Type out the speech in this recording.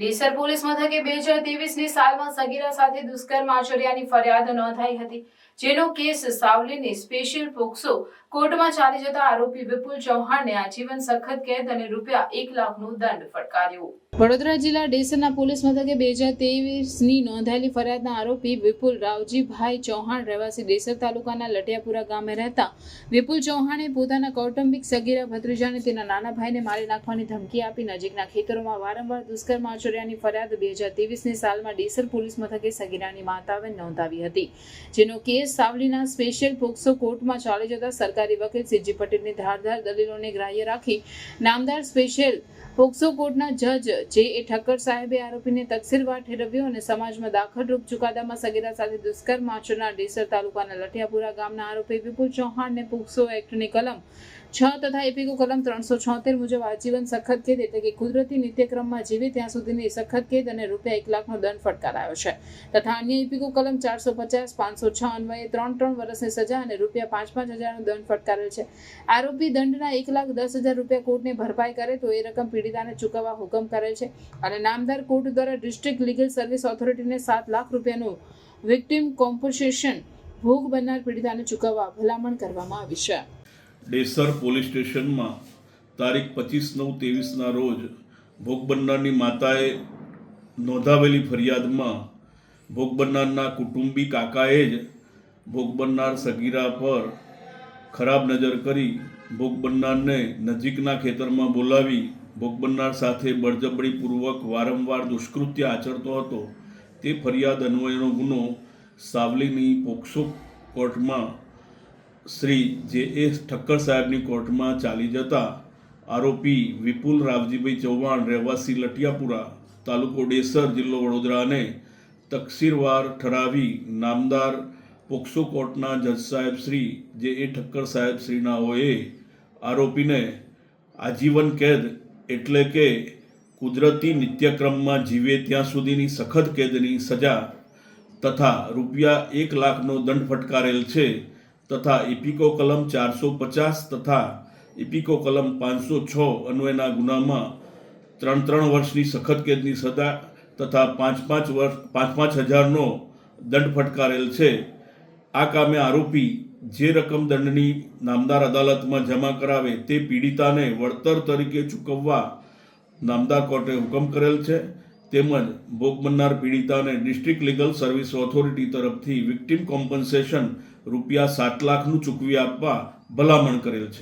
ડીસર police મથકે બે હજાર ત્રેવીસની સાલમાં સગીરા સાથે દુષ્કર્મ આચર્યાની ફરિયાદ નોંધાઈ હતી, જેનો કેસ સાવલીની સ્પેશિયલ પોક્સો કોર્ટમાં ચાલી જતા આરોપી વિપુલ ચૌહાણને આજીવન સખત કેદ અને રૂપિયા એક લાખનો દંડ ફટકાર્યો. વડોદરા જિલ્લા ડેસરના પોલીસ મથકે બે હજાર તેવીસની નોંધાયેલી ફરિયાદના આરોપી વિપુલ રાવજીભાઈ ચૌહાણ રહેવાસી ડેસર તાલુકાના લટિયાપુરા ગામે રહેતા વિપુલ ચૌહાણે પોતાના કૌટુંબિક સગીરા ભત્રીજાને તેના નાના ભાઈને મારી નાખવાની ધમકી આપી નજીકના ખેતરોમાં વારંવાર દુષ્કર્મ આચર્યાની ફરિયાદ બે હજાર તેવીસની સાલમાં ડેસર પોલીસ મથકે સગીરાની માતાવે નોંધાવી હતી. જેનો કેસ સાવલીના સ્પેશિયલ પોક્સો કોર્ટમાં ચાલી જતા સરકારી વકીલ સીજી પટેલની ધારદાર દલીલોને ગ્રાહ્ય રાખી નામદાર સ્પેશિયલ પોક્સો કોર્ટના જજ જે એ ઠક્કર સાહેબે આરોપીને તકસીરવાર ઠેરવ્યો અને સમાજમાં દાખલરૂપ ચુકાદામાં સગીરા સાથે દુષ્કર્મ આચરનાર ડેસર તાલુકાના લઠિયાપુરા ગામના આરોપી વિપુલ ચૌહાણને પોક્સો એક્ટની કલમ છ તથા એપિકો કલમ ત્રણસો છોતેર મુજબ આજીવન સખત કેદ એટલે કે કુદરતી નિત્યક્રમમાં જીવે ત્યાં સુધીની સખત કેદ અને રૂપિયા એક લાખનો દંડ ફટકારાયો છે. તથા અન્ય એપિકો કલમ ચારસો પચાસ, પાંચસો છ અન્વયે ત્રણ ત્રણ વર્ષની સજા અને રૂપિયા પાંચ પાંચ હજારનો દંડ ફટકારેલ છે. આરોપી દંડના એક લાખ દસ હજાર રૂપિયા કોર્ટને ભરપાઈ કરે તો એ રકમ પીડિતાને ચૂકવવા હુકમ કરેલ છે. અને નામદાર કોર્ટ દ્વારા ડિસ્ટ્રિક્ટ લીગલ સર્વિસ ઓથોરિટીને સાત લાખ રૂપિયાનું વિક્ટિમ કોમ્પન્સેશન ભોગ બનનાર પીડિતાને ચૂકવવા ભલામણ કરવામાં આવી છે. ડેસર પોલીસ સ્ટેશનમાં તારીખ પચીસ નવ ત્રેવીસના રોજ ભોગ બનનારની માતાએ નોંધાવેલી ફરિયાદમાં ભોગ બનનારના કુટુંબી કાકાએ જ ભોગ બનનાર સગીરા પર ખરાબ નજર કરી ભોગ બનનારને નજીકના ખેતરમાં બોલાવી ભોગ બનનાર સાથે બળજબળીપૂર્વક વારંવાર દુષ્કૃત્ય આચરતો હતો. તે ફરિયાદ અન્વયનો ગુનો સાવલીની પોક્સો કોર્ટમાં શ્રી જે એ ઠક્કર સાહેબની કોર્ટમાં ચાલી જતા આરોપી વિપુલ રાવજીભાઈ ચૌહાણ, રહેવાસી લટિયાપુરા, તાલુકો ડેસર જિલ્લો વડોદરાને તકસીરવાર ઠરાવી નામદાર પોક્સો કોર્ટના જજ સાહેબ શ્રી જે એ ઠક્કર સાહેબ શ્રીનાઓએ આરોપીને આજીવન કેદ એટલે કે કુદરતી નિત્યક્રમમાં જીવે ત્યાં સુધીની સખત કેદની સજા તથા રૂપિયા એક લાખનો દંડ ફટકારેલ છે તથા ઇપિકો કલમ ચારસો પચાસ તથા ઇપિકો કલમ પાંચસો છ અન્વયના ગુનામાં ત્રણ ત્રણ વર્ષની સખત કેદની સજા તથા પાંચ પાંચ વર્ષ પાંચ પાંચ હજારનો દંડ ફટકારેલ છે. આ કામે આરોપી જે રકમ દંડની નામદાર અદાલતમાં જમા કરાવે તે પીડિતાને વળતર તરીકે ચૂકવવા નામદાર કોર્ટે હુકમ કરેલ છે. તેમજ ભોગ બનનાર પીડિતાને ડિસ્ટ્રિક્ટ લીગલ સર્વિસ ઓથોરિટી તરફથી વિક્ટિમ કોમ્પન્સેશન રૂપિયા સાત લાખનું ચૂકવી આપવા ભલામણ કરેલ છે.